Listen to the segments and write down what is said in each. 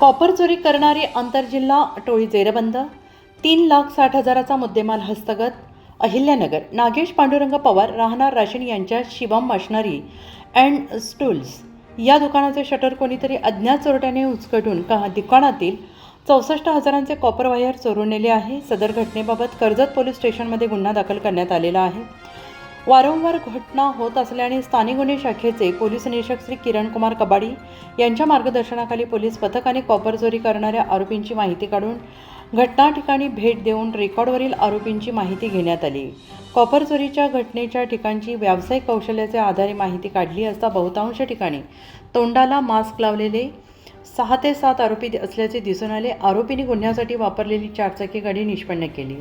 Copper चोरी करणारी आंतरजिल्हा टोळी जेरबंद तीन लाख साठ हजाराचा मुद्देमाल हस्तगत अहिल्यानगर नागेश पांडुरंग पवार राहणार राशन यांच्या शिवम मशनरी अँड स्टूल्स या दुकानाचे शटर कोणीतरी अज्ञात चोरट्याने उचकटून का दुकानातील चौसष्ट हजारांचे कॉपर वायर चोरून नेले आहे. सदर घटनेबाबत कर्जत पोलीस स्टेशनमध्ये गुन्हा दाखल करण्यात आलेला आहे. वारंवार घटना होत असल्याने स्थानिक गुन्हे शाखेचे पोलीस निरीक्षक श्री किरणकुमार कबाडी यांच्या मार्गदर्शनाखाली पोलीस पथकाने कॉपर चोरी करणाऱ्या आरोपींची माहिती काढून घटना ठिकाणी भेट देऊन रेकॉर्डवरील आरोपींची माहिती घेण्यात आली. कॉपर चोरीच्या घटनेच्या ठिकाणची व्यावसायिक कौशल्याच्या आधारे माहिती काढली असता बहुतांश ठिकाणी तोंडाला मास्क लावलेले सहा ते सात आरोपी असल्याचे दिसून आले. आरोपींनी गुन्ह्यासाठी वापरलेली चारचाकी गाडी निष्पन्न केली.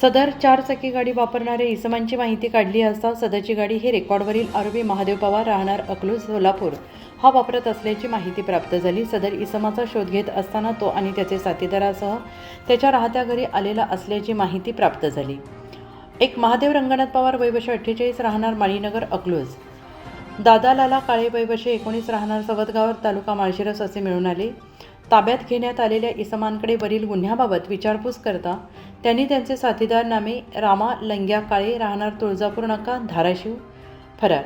सदर चारचाकी गाडी वापरणाऱ्या इसमांची माहिती काढली असता सदरची गाडी ही रेकॉर्डवरील आरोपी महादेव पवार राहणार अकलूज सोलापूर. हा वापरत असल्याची माहिती प्राप्त झाली. सदर इसमाचा शोध घेत असताना तो आणि त्याचे साथीदारासह त्याच्या राहत्या घरी आलेला असल्याची माहिती प्राप्त झाली. एक महादेव रंगनाथ पवार वैवशे अठ्ठेचाळीस राहणार माळीनगर अकलूज. दादा लाला काळे वैवशे एकोणीस राहणार सवदगाव तालुका माळशिरस असे मिळून आले. ताब्यात घेण्यात आलेल्या इसमांकडे वरील गुन्ह्याबाबत विचारपूस करता त्यांनी त्यांचे साथीदार नामे रामा लंग्या काळे राहणार तुळजापूर नाका धाराशिव फरार.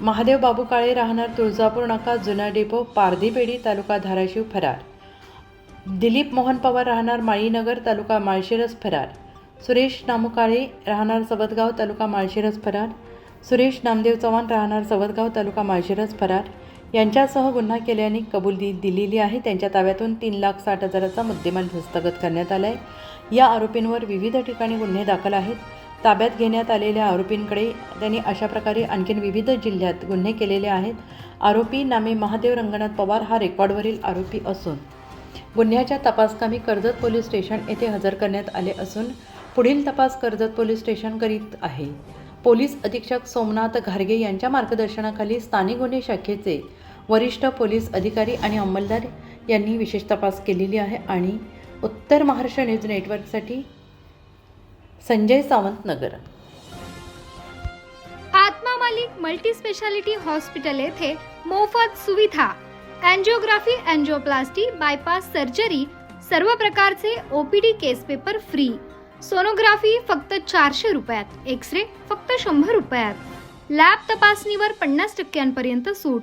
महादेव बाबू काळे राहणार तुळजापूर नाका जुना डेपो पारधीपेढी तालुका धाराशिव फरार. दिलीप मोहन पवार राहणार माळीनगर तालुका माळशिरस फरार. सुरेश नामू काळे राहणार सवतगाव तालुका माळशिरस फरार. सुरेश नामदेव चव्हाण राहणार सवदगाव तालुका माळशिरस फरार. यांच्यासह गुन्हा केल्याने कबुली दिलेली आहे. त्यांच्या ताब्यातून तीन लाख साठ हजाराचा मुद्देमाल हस्तगत करण्यात आला आहे या आरोपींवर विविध ठिकाणी गुन्हे दाखल आहेत. ताब्यात घेण्यात आलेल्या आरोपींकडे त्यांनी अशा प्रकारे आणखीन विविध जिल्ह्यात गुन्हे केलेले आहेत. आरोपी नामे महादेव रंगनाथ पवार हा रेकॉर्डवरील आरोपी असून गुन्ह्याच्या तपासकामी कर्जत पोलीस स्टेशन येथे हजर करण्यात आले असून पुढील तपास कर्जत पोलीस स्टेशन करीत आहे. पोलीस अधीक्षक सोमनाथ घारगे यांच्या मार्गदर्शनाखाली स्थानिक गुन्हे शाखेचे वरिष्ठ पोलीस अधिकारी आणि अंमलदार यांनी विशेष तपास केलेली आहे आणि उत्तर महाराष्ट्र न्यूज नेटवर्कसाठी Sanjay Sawant Nagar. Atma Malik multi speciality hospital येथे मोफत सुविधा अँजिओग्राफी अँजिओप्लास्टी बायपास सर्जरी सर्व प्रकारचे OPD case paper free. Sonography फक्त चारशे रुपयात एक्स रे फक्त शंभर रुपयात. लॅब तपासणीवर पन्नास टक्क्यांपर्यंत सूट.